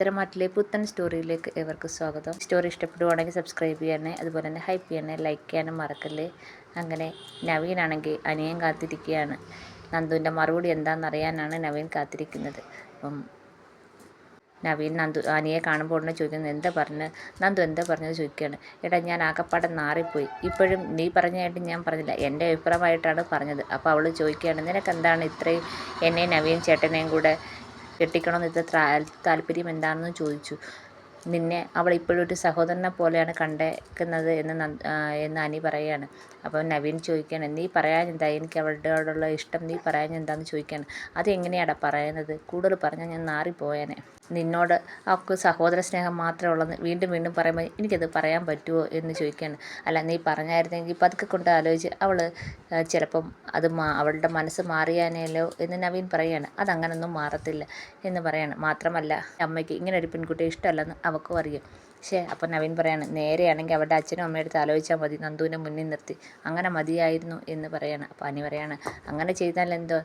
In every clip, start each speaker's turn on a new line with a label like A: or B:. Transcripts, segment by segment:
A: ഉത്തരമാറ്റിലെ പുത്തൻ സ്റ്റോറിയിലേക്ക് ഏവർക്ക് സ്വാഗതം. സ്റ്റോറി ഇഷ്ടപ്പെടുവാണെങ്കിൽ സബ്സ്ക്രൈബ് ചെയ്യണേ അതുപോലെ തന്നെ ഹൈപ്പ് ചെയ്യണേ ലൈക്ക് ചെയ്യാനും മറക്കല്ലേ? അങ്ങനെ നവീനാണെങ്കിൽ അനിയൻ കാത്തിരിക്കുകയാണ്. നന്ദുവിന്റെ മറുപടി എന്താണെന്ന് അറിയാനാണ് നവീൻ കാത്തിരിക്കുന്നത്. അപ്പം നവീൻ നന്ദു അനിയെ കാണുമ്പോൾ ഉടനെ ചോദിക്കുന്നത് എന്താ പറഞ്ഞ്? നന്ദു എന്താ പറഞ്ഞത്? ചോദിക്കുകയാണ്. എടാ ഞാൻ ആകപ്പാടെ നാറിപ്പോയി. ഇപ്പോഴും നീ പറഞ്ഞായിട്ട് ഞാൻ പറഞ്ഞില്ല. എന്റെ അഭിപ്രായമായിട്ടാണ് പറഞ്ഞത്. അപ്പോൾ അവൾ ചോദിക്കുകയാണ് നിനക്ക് എന്താണ് ഇത്രയും? എന്നെയും നവീൻ ചേട്ടനെയും കൂടെ കെട്ടിക്കണമെന്ന് ഇത്ര താല്പര്യം എന്താണെന്ന് ചോദിച്ചു. നിന്നെ അവൾ ഒരു സഹോദരനെ പോലെയാണ് കണ്ടേക്കുന്നത് എന്ന് എന്ന് അനി പറയുകയാണ് അപ്പോൾ നവീൻ ചോദിക്കുകയാണ് നീ പറയാൻ എന്താ? എനിക്ക് അവളുടെ ഇഷ്ടം നീ പറയാൻ എന്താണെന്ന് ചോദിക്കുകയാണ്. അതെങ്ങനെയാടാ പറയുന്നത്? കൂടുതൽ പറഞ്ഞാൽ ഞാൻ നാറിപ്പോയേനെ. നിന്നോട് അവൾക്ക് സഹോദര സ്നേഹം മാത്രമേ ഉള്ളെന്ന് വീണ്ടും വീണ്ടും പറയുമ്പോൾ എനിക്കത് പറയാൻ പറ്റുമോ എന്ന് ചോദിക്കുകയാണ്. അല്ല നീ പറഞ്ഞായിരുന്നെങ്കിൽ പതുക്കെ കൊണ്ട് ആലോചിച്ച് അവൾ ചിലപ്പം അത് മാ അവളുടെ മനസ്സ് മാറിയാനേലോ എന്ന് നവീൻ പറയുകയാണ്. അതങ്ങനൊന്നും മാറത്തില്ല എന്ന് പറയാണ് മാത്രമല്ല അമ്മയ്ക്ക് ഇങ്ങനെ ഒരു പെൺകുട്ടിയെ ഇഷ്ടമല്ലെന്ന് അവൾക്കും അറിയാം. ശേ അപ്പം നവീൻ പറയാണ് നേരെയാണെങ്കിൽ അവരുടെ അച്ഛനും അമ്മയുടെ അടുത്ത് ആലോചിച്ചാൽ മതി നന്ദുവിനെ മുന്നിൽ നിർത്തി. അങ്ങനെ മതിയായിരുന്നു എന്ന് പറയാണ്. അപ്പോൾ അനി പറയാണ് അങ്ങനെ ചെയ്താൽ എന്തോ?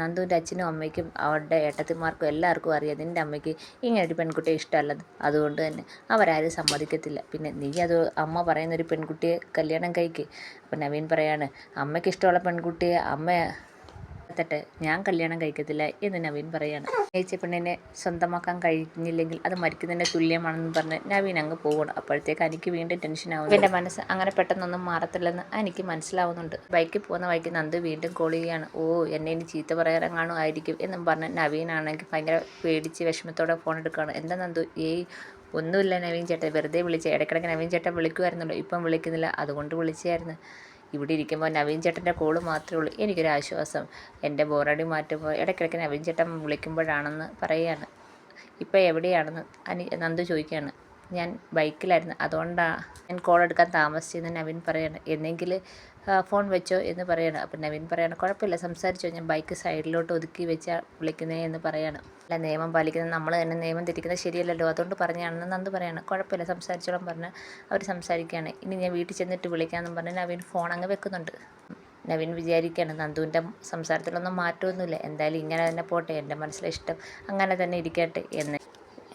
A: നന്ദുവിന്റെ അച്ഛനും അമ്മയ്ക്കും അവരുടെ ഏട്ടത്തിമാർക്കും എല്ലാവർക്കും അറിയാം നിന്റെ അമ്മയ്ക്ക് ഇങ്ങനെ ഒരു പെൺകുട്ടിയെ ഇഷ്ടമല്ലത്. അതുകൊണ്ട് തന്നെ അവരാരും സമ്മതിക്കത്തില്ല. പിന്നെ നീ അത് അമ്മ പറയുന്നൊരു പെൺകുട്ടിയെ കല്യാണം കഴിക്ക്. അപ്പം നവീൻ പറയാണ് അമ്മയ്ക്ക് ഇഷ്ടമുള്ള പെൺകുട്ടിയെ അമ്മ എത്തട്ടെ ഞാൻ കല്യാണം കഴിക്കത്തില്ല എന്ന് നവീൻ പറയാണ്. ചേച്ചി പെണ്ണിനെ സ്വന്തമാക്കാൻ കഴിഞ്ഞില്ലെങ്കിൽ അത് മരിക്കുന്നതിന് തുല്യമാണെന്ന് പറഞ്ഞ് നവീൻ അങ്ങ് പോകണം അപ്പോഴത്തേക്ക് എനിക്ക് വീണ്ടും ടെൻഷൻ ആവുന്നു. എന്റെ മനസ്സ് അങ്ങനെ പെട്ടെന്നൊന്നും മാറത്തില്ലെന്ന് എനിക്ക് മനസ്സിലാവുന്നുണ്ട്. ബൈക്കിൽ പോകുന്ന വഴിക്ക് നന്ദു വീണ്ടും കോൾ ചെയ്യുകയാണ്. ഓ എന്നെ ഇനി ചീത്ത പറയാനെങ്ങാണോ ആയിരിക്കും? എന്നും പറഞ്ഞ് നവീനാണെങ്കിൽ ഭയങ്കര പേടിച്ച് വിഷമത്തോടെ ഫോൺ എടുക്കുകയാണ്. എന്താ നന്ദു? ഏയ് ഒന്നുമില്ല നവീൻ ചേട്ടൻ വെറുതെ വിളിച്ച. ഇടയ്ക്കിടയ്ക്ക് നവീൻ ചേട്ടൻ വിളിക്കുമായിരുന്നല്ലോ. ഇപ്പം വിളിക്കുന്നില്ല. അതുകൊണ്ട് വിളിച്ചായിരുന്നു ഇവിടെ ഇരിക്കുമ്പോൾ നവീൻ ചേട്ടന്റെ കോൾ മാത്രമേ ഉള്ളൂ. എനിക്കൊരു ആശ്വാസം എന്റെ ബോറടി മാറ്റുമ്പോൾ ഇടയ്ക്കിടയ്ക്ക് നവീൻ ചേട്ടൻ വിളിക്കുമ്പോഴാണെന്ന് പറയുകയാണ് ഇപ്പോൾ എവിടെയാണെന്ന് അനി നന്ദു ചോദിക്കുകയാണ്. ഞാൻ ബൈക്കിലായിരുന്നു അതുകൊണ്ടാണ് ഞാൻ കോൾ എടുക്കാൻ താമസിച്ചെന്ന് നവീൻ പറയാണ്. എന്നെങ്കിൽ ഫോൺ വെച്ചോ എന്ന് പറയണം. അപ്പം നവീൻ പറയണം കുഴപ്പമില്ല സംസാരിച്ചോ. ഞാൻ ബൈക്ക് സൈഡിലോട്ട് ഒതുക്കി വെച്ചാൽ വിളിക്കുന്നേ എന്ന് പറയണം. അല്ല നിയമം പാലിക്കുന്നത് നമ്മൾ തന്നെ നിയമം തെറ്റിക്കുന്നത് ശരിയല്ലല്ലോ. അതുകൊണ്ട് പറഞ്ഞാണെന്ന് നന്ദ് പറയണം. കുഴപ്പമില്ല സംസാരിച്ചോളം പറഞ്ഞ് അവർ സംസാരിക്കുകയാണ്. ഇനി ഞാൻ വീട്ടിൽ ചെന്നിട്ട് വിളിക്കാമെന്നും പറഞ്ഞ് നവീൻ ഫോൺ അങ്ങ് വെക്കുന്നുണ്ട്. നവീൻ വിചാരിക്കുകയാണ് നന്ദുവിന്റെ സംസാരത്തിലൊന്നും മാറ്റമൊന്നുമില്ല. എന്തായാലും ഇങ്ങനെ തന്നെ പോട്ടെ. എന്റെ മനസ്സിലെ ഇഷ്ടം അങ്ങനെ തന്നെ ഇരിക്കട്ടെ എന്ന്.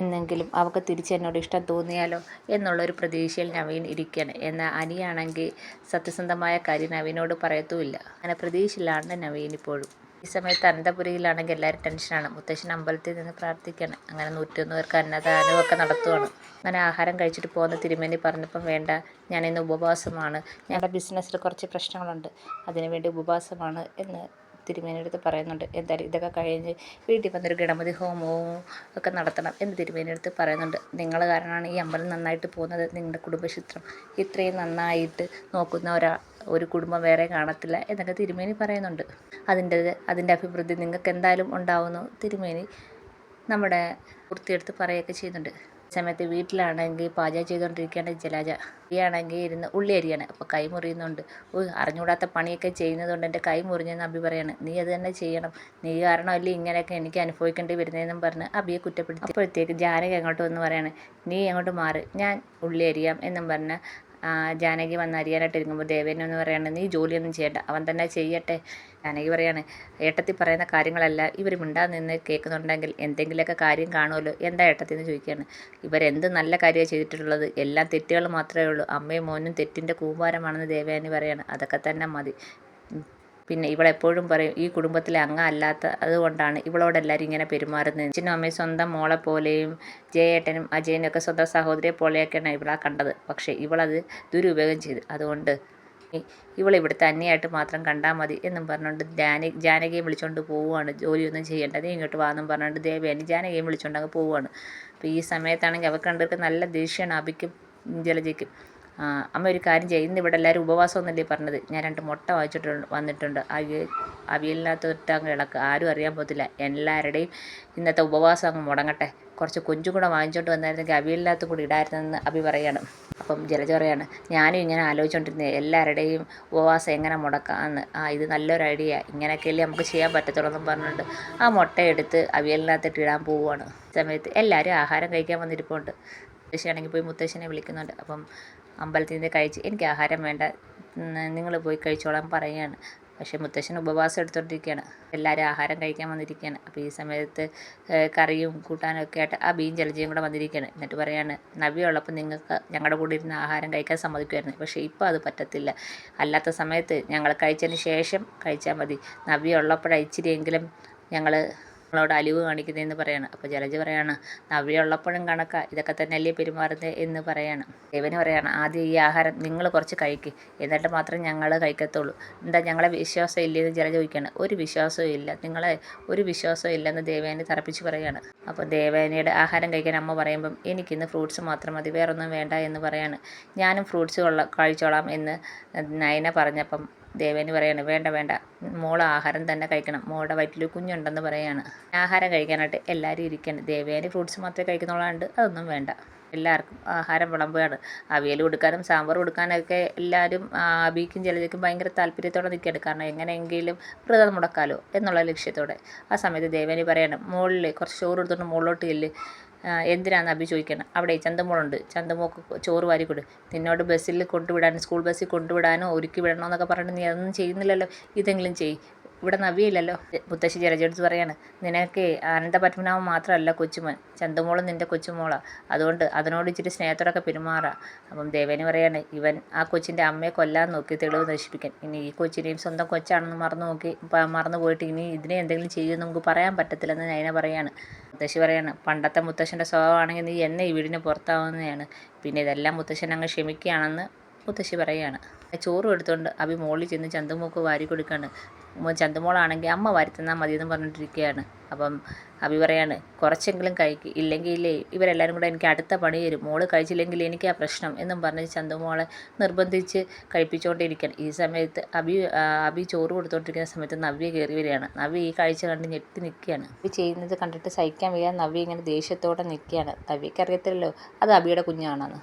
A: എന്നെങ്കിലും അവൾക്ക് തിരിച്ച് എന്നോട് ഇഷ്ടം തോന്നിയാലോ എന്നുള്ളൊരു പ്രതീക്ഷയിൽ നവീൻ ഇരിക്കുകയാണ് എന്നാൽ അനിയാണെങ്കിൽ സത്യസന്ധമായ കാര്യം നവീനോട് പറയത്തുമില്ല. അങ്ങനെ പ്രതീക്ഷയിലാണ് നവീൻ ഇപ്പോഴും. ഈ സമയത്ത് അനന്തപുരിയിലാണെങ്കിൽ എല്ലാവരും ടെൻഷനാണ്. മുത്തശ്ശൻ അമ്പലത്തിൽ നിന്ന് പ്രാർത്ഥിക്കുകയാണ് അങ്ങനെ നൂറ്റൊന്ന് പേർക്ക് അന്നദാനവും ഒക്കെ നടത്തുവാണ്. അങ്ങനെ ആഹാരം കഴിച്ചിട്ട് പോകുന്ന തിരുമേനി പറഞ്ഞപ്പം വേണ്ട ഞാനിന്ന് ഉപവാസമാണ്. ഞങ്ങളുടെ ബിസിനസ്സിൽ കുറച്ച് പ്രശ്നങ്ങളുണ്ട്. അതിനുവേണ്ടി ഉപവാസമാണ് എന്ന് തിരുമേനിയടുത്ത് പറയുന്നുണ്ട്. എന്തായാലും ഇതൊക്കെ കഴിഞ്ഞ് വീട്ടിൽ വന്നൊരു ഗണപതി ഹോമവും ഒക്കെ നടത്തണം എന്ന് തിരുമേനിയെടുത്ത് പറയുന്നുണ്ട്. നിങ്ങൾ കാരണമാണ് ഈ അമ്പലം നന്നായിട്ട് പോകുന്നത്. നിങ്ങളുടെ കുടുംബചിത്രം ഇത്രയും നന്നായിട്ട് നോക്കുന്ന ഒരാ ഒരു കുടുംബം വേറെ കാണത്തില്ല എന്നൊക്കെ തിരുമേനി പറയുന്നുണ്ട്. അതിന്റെ അതിന്റെ അഭിവൃദ്ധി നിങ്ങൾക്ക് എന്തായാലും ഉണ്ടാവുന്നു തിരുമേനി നമ്മുടെ വൃത്തിയെടുത്ത് പറയുകയൊക്കെ ചെയ്യുന്നുണ്ട്. സമയത്ത് വീട്ടിലാണെങ്കിൽ പാചകം ചെയ്തുകൊണ്ടിരിക്കുകയാണ് ജലജ ആണെങ്കിൽ ഇരുന്ന് ഉള്ളി അരിയാണ്. അപ്പോൾ കൈ മുറിയുന്നുണ്ട്. ഓ അറിഞ്ഞുകൂടാത്ത പണിയൊക്കെ ചെയ്യുന്നതുകൊണ്ട് എന്റെ കൈ മുറിഞ്ഞെന്ന് അബി പറയാണ്. നീ അത് തന്നെ ചെയ്യണം. നീ കാരണമല്ലേ ഇങ്ങനെയൊക്കെ എനിക്ക് അനുഭവിക്കേണ്ടി വരുന്നതെന്നും പറഞ്ഞ് അബിയെ കുറ്റപ്പെടുത്തി. അപ്പോഴത്തേക്ക് ജാനകി അങ്ങോട്ട് വന്ന് പറയാണ് നീ അങ്ങോട്ട് മാറി. ഞാൻ ഉള്ളി അരിയാം എന്നും പറഞ്ഞ് ജാനകി വന്ന് അരിയാനായിട്ട് ഇരിക്കുമ്പോൾ എന്ന് പറയാണ് നീ ജോലിയൊന്നും ചെയ്യണ്ട അവൻ തന്നെ ചെയ്യട്ടെ. ജാനകി പറയാണ് ഏട്ടത്തി പറയുന്ന കാര്യങ്ങളല്ല ഇവർ മിണ്ടാതെ നിന്ന് കേൾക്കുന്നുണ്ടെങ്കിൽ എന്തെങ്കിലുമൊക്കെ കാര്യം കാണുമല്ലോ എന്താ ഏട്ടത്തി എന്ന് ചോദിക്കുകയാണ് ഇവരെന്ത് നല്ല കാര്യമാണ് ചെയ്തിട്ടുള്ളത് എല്ലാം തെറ്റുകൾ മാത്രമേ ഉള്ളൂ അമ്മയും മോനും തെറ്റിന്റെ കൂമ്പാരമാണെന്ന് ദേവയാനി പറയാണ് അതൊക്കെ തന്നെ മതി. പിന്നെ ഇവളെപ്പോഴും പറയും ഈ കുടുംബത്തിലെ അംഗം അല്ലാത്ത അതുകൊണ്ടാണ് ഇവളോട് എല്ലാവരും ഇങ്ങനെ പെരുമാറുന്നത്. അച്ഛനും അമ്മയും സ്വന്തം മോളെ പോലെയും ജയേട്ടനും അജയനും ഒക്കെ സ്വന്തം സഹോദരിയെ പോലെയൊക്കെയാണ് ഇവളാ കണ്ടത്. പക്ഷേ ഇവളത് ദുരുപയോഗം ചെയ്തു. അതുകൊണ്ട് ഇവളിവിടുത്തെ തന്നെയായിട്ട് മാത്രം കണ്ടാൽ മതി എന്നും പറഞ്ഞുകൊണ്ട് ജാന ജാനകിയെ വിളിച്ചുകൊണ്ട് പോവുകയാണ് ജോലിയൊന്നും ചെയ്യേണ്ട. നീ ഇങ്ങോട്ട് വാന്നും പറഞ്ഞുകൊണ്ട് ദേവയാനി ജാനകിയെ വിളിച്ചുകൊണ്ട് അങ്ങ് പോവുകയാണ് അപ്പോൾ ഈ സമയത്താണെങ്കിൽ അവർക്ക് കണ്ടിട്ട് നല്ല ദേഷ്യമാണ് അഭിക്കും ജലജയ്ക്കും അമ്മ ഒരു കാര്യം ചെയ്യും. ഇന്ന് ഇവിടെ എല്ലാവരും ഉപവാസം എന്നല്ലേ പറഞ്ഞത്? ഞാൻ രണ്ട് മുട്ട വാങ്ങിച്ചിട്ടുണ്ട് വന്നിട്ടുണ്ട്. അവിയൽ അവിയലിനകത്ത് അങ്ങ് ഇളക്ക്. ആരും അറിയാൻ പോകത്തില്ല. എല്ലാവരുടെയും ഇന്നത്തെ ഉപവാസം അങ്ങ് മുടങ്ങട്ടെ. കുറച്ച് കൊഞ്ചും കൂടെ വാങ്ങിച്ചോണ്ട് വന്നായിരുന്നെങ്കിൽ അവിയലിനകത്ത് കൂടി ഇടായിരുന്നെന്ന് അഭി പറയാണ്. അപ്പം ജലജ പറയാണ് ഞാനും ഇങ്ങനെ ആലോചിച്ചുകൊണ്ടിരുന്നത് എല്ലാവരുടെയും ഉപവാസം എങ്ങനെ മുടക്കാമെന്ന് ആ ഇത് നല്ലൊരു ഐഡിയ. ഇങ്ങനെയൊക്കെയല്ലേ നമുക്ക് ചെയ്യാൻ പറ്റത്തുള്ളൂ എന്നും പറഞ്ഞിട്ട് ആ മുട്ട എടുത്ത് അവിയലിനകത്തിട്ട് ഇടാൻ പോവുകയാണ് സമയത്ത് എല്ലാവരും ആഹാരം കഴിക്കാൻ വന്നിരിപ്പുണ്ട്. മുത്തശ്ശിയാണെങ്കിൽ പോയി മുത്തശ്ശനെ വിളിക്കുന്നുണ്ട്. അപ്പം അമ്പലത്തിൽ നിന്ന് കഴിച്ച് എനിക്ക് ആഹാരം വേണ്ട. നിങ്ങൾ പോയി കഴിച്ചോളാൻ പറയുകയാണ് പക്ഷേ മുത്തശ്ശൻ ഉപവാസം എടുത്തുകൊണ്ടിരിക്കുകയാണ് എല്ലാവരും ആഹാരം കഴിക്കാൻ വന്നിരിക്കുകയാണ് അപ്പോൾ ഈ സമയത്ത് കറിയും കൂട്ടാനൊക്കെ ആയിട്ട് ബീൻ ജലജയും കൂടെ വന്നിരിക്കുകയാണ് എന്നിട്ട് പറയാണ് നവ്യ ഉള്ളപ്പോൾ നിങ്ങൾക്ക് ഞങ്ങളുടെ കൂടെ ഇരുന്ന് ആഹാരം കഴിക്കാൻ സമ്മതിക്കുമായിരുന്നു. പക്ഷേ ഇപ്പോൾ അത് പറ്റത്തില്ല. അല്ലാത്ത സമയത്ത് ഞങ്ങൾ കഴിച്ചതിന് ശേഷം കഴിച്ചാൽ മതി. നവ്യ ഉള്ളപ്പോഴ ഇച്ചിരിയെങ്കിലും ഞങ്ങൾ നിങ്ങളോട് അലിവ് കാണിക്കുന്നതെന്ന് പറയാണ്. അപ്പോൾ ജലജ പറയാണ് നവ്യുള്ളപ്പോഴും കണക്കാ ഇതൊക്കെ തന്നെയല്ലേ പെരുമാറുന്നത്? എന്ന് പറയാണ്. ദേവന് പറയാണ് ആദ്യം ഈ ആഹാരം നിങ്ങൾ കുറച്ച് കഴിക്ക് എന്നിട്ട് മാത്രം ഞങ്ങൾ കഴിക്കത്തുള്ളൂ. എന്താ ഞങ്ങളെ വിശ്വാസം ഇല്ലെന്ന് ജലജ ചോദിക്കുകയാണ് ഒരു വിശ്വാസവും ഇല്ല. നിങ്ങളെ ഒരു വിശ്വാസവും ഇല്ലെന്ന് ദേവേനെ തറപ്പിച്ച് പറയാണ്. അപ്പോൾ ദേവേനയുടെ ആഹാരം കഴിക്കാൻ അമ്മ പറയുമ്പം എനിക്കിന്ന് ഫ്രൂട്ട്സ് മാത്രം മതി വേറൊന്നും വേണ്ട എന്ന് പറയാണ്. ഞാനും ഫ്രൂട്ട്സ് കഴിച്ചോളാം എന്ന് നയന പറഞ്ഞപ്പം ദേവേന് പറയാണ് വേണ്ട വേണ്ട. മോൾ ആഹാരം തന്നെ കഴിക്കണം. മോളുടെ വയറ്റിൽ കുഞ്ഞുണ്ടെന്ന് പറയാണ്. ആഹാരം കഴിക്കാനായിട്ട് എല്ലാവരും ഇരിക്കണം. ദേവേന് ഫ്രൂട്ട്സ് മാത്രമേ കഴിക്കുന്നുള്ളതുകൊണ്ട് അതൊന്നും വേണ്ട. എല്ലാവർക്കും ആഹാരം വിളമ്പുകയാണ് അവിയൽ കൊടുക്കാനും സാമ്പാർ കൊടുക്കാനൊക്കെ എല്ലാവരും അബിക്കും ജലജയ്ക്കും ഭയങ്കര താല്പര്യത്തോടെ നിൽക്കുകയാണ് കാരണം എങ്ങനെയെങ്കിലും വ്രതം മുടക്കാലോ എന്നുള്ള ലക്ഷ്യത്തോടെ. ആ സമയത്ത് ദേവേനി പറയാണ് മുകളിൽ കുറച്ച് ചോറ് എടുത്തുകൊണ്ട് മുകളിലോട്ട് ചെല്ല്. എന്തിനാന്ന് അഭി ചോദിക്കണം. അവിടെ ചന്തമോളുണ്ട്. ചന്തമോക്ക് ചോറ് വാരി കൊടു. നിന്നോട് ബസ്സിൽ കൊണ്ടുവിടാനും സ്കൂൾ ബസ്സിൽ കൊണ്ടുവിടാനോ ഒരുക്കി വിടണമെന്നൊക്കെ പറഞ്ഞിട്ട് നീ അതൊന്നും ചെയ്യുന്നില്ലല്ലോ. ഇതെങ്കിലും ചെയ്യ്. ഇവിടെ നവിയില്ലല്ലോ. മുത്തശ്ശി ജലജെടുത്ത് പറയാണ് നിനക്ക് അനന്തപത്മനാഭൻ മാത്രമല്ല കൊച്ചുമോൻ. ചന്തമോളും നിന്റെ കൊച്ചുമോളാണ് അതുകൊണ്ട് അതിനോട് ഇച്ചിരി സ്നേഹത്തോടൊക്കെ പെരുമാറാം. അപ്പം ദേവേന് പറയാണ് ഇവൻ ആ കൊച്ചിന്റെ അമ്മയെ കൊല്ലാൻ നോക്കി തെളിവ് നശിപ്പിക്കാൻ. ഇനി ഈ കൊച്ചിനെയും സ്വന്തം കൊച്ചാണെന്ന് മറന്നു നോക്കി മറന്നു പോയിട്ട് ഇനി ഇതിനെ എന്തെങ്കിലും ചെയ്യുമെന്ന് നമുക്ക് പറയാൻ പറ്റത്തില്ലെന്ന് നയന പറയാണ്. മുത്തശ്ശി പറയാണ് പണ്ടത്തെ മുത്തശ്ശന്റെ സ്വഭാവമാണെങ്കിൽ നീ എന്നെ ഈ വീടിന് പുറത്താവുന്നതാണ്. പിന്നെ ഇതെല്ലാം മുത്തശ്ശൻ അങ്ങ് ക്ഷമിക്കുകയാണെന്ന് മുത്തശ്ശി പറയുകയാണ് ചോറും എടുത്തുകൊണ്ട് അഭി മോളിൽ ചെന്ന് ചന്തുമോക്ക് വാരി കൊടുക്കുകയാണ് ചന്തുമോളാണെങ്കിൽ അമ്മ വരുത്തുന്നാൽ തന്നാൽ മതി എന്ന് പറഞ്ഞിട്ടിരിക്കുകയാണ്. അപ്പം അഭി പറയാണ് കുറച്ചെങ്കിലും കഴിക്ക്. ഇല്ലെങ്കിൽ ഇല്ലേ ഇവരെല്ലാവരും കൂടെ എനിക്ക് അടുത്ത പണി തരും. മോൾ കഴിച്ചില്ലെങ്കിൽ എനിക്ക് ആ പ്രശ്നം എന്നും പറഞ്ഞ് ചന്തുമോളെ നിർബന്ധിച്ച് കഴിപ്പിച്ചുകൊണ്ടിരിക്കുകയാണ് ഈ സമയത്ത് അഭി അഭി ചോറ് കൊടുത്തുകൊണ്ടിരിക്കുന്ന സമയത്ത് നവ്യ കയറി വരികയാണ്. നവ്യ ഈ കാഴ്ച കണ്ട് ഞെട്ടി നിൽക്കുകയാണ്. അഭി ചെയ്യുന്നത് കണ്ടിട്ട് സഹിക്കാൻ വയ്യാതെ നവ്യ ഇങ്ങനെ ദേഷ്യത്തോടെ നിൽക്കുകയാണ്. നവ്യക്ക് അറിയത്തില്ലല്ലോ അത് അഭിയുടെ കുഞ്ഞാണെന്ന്.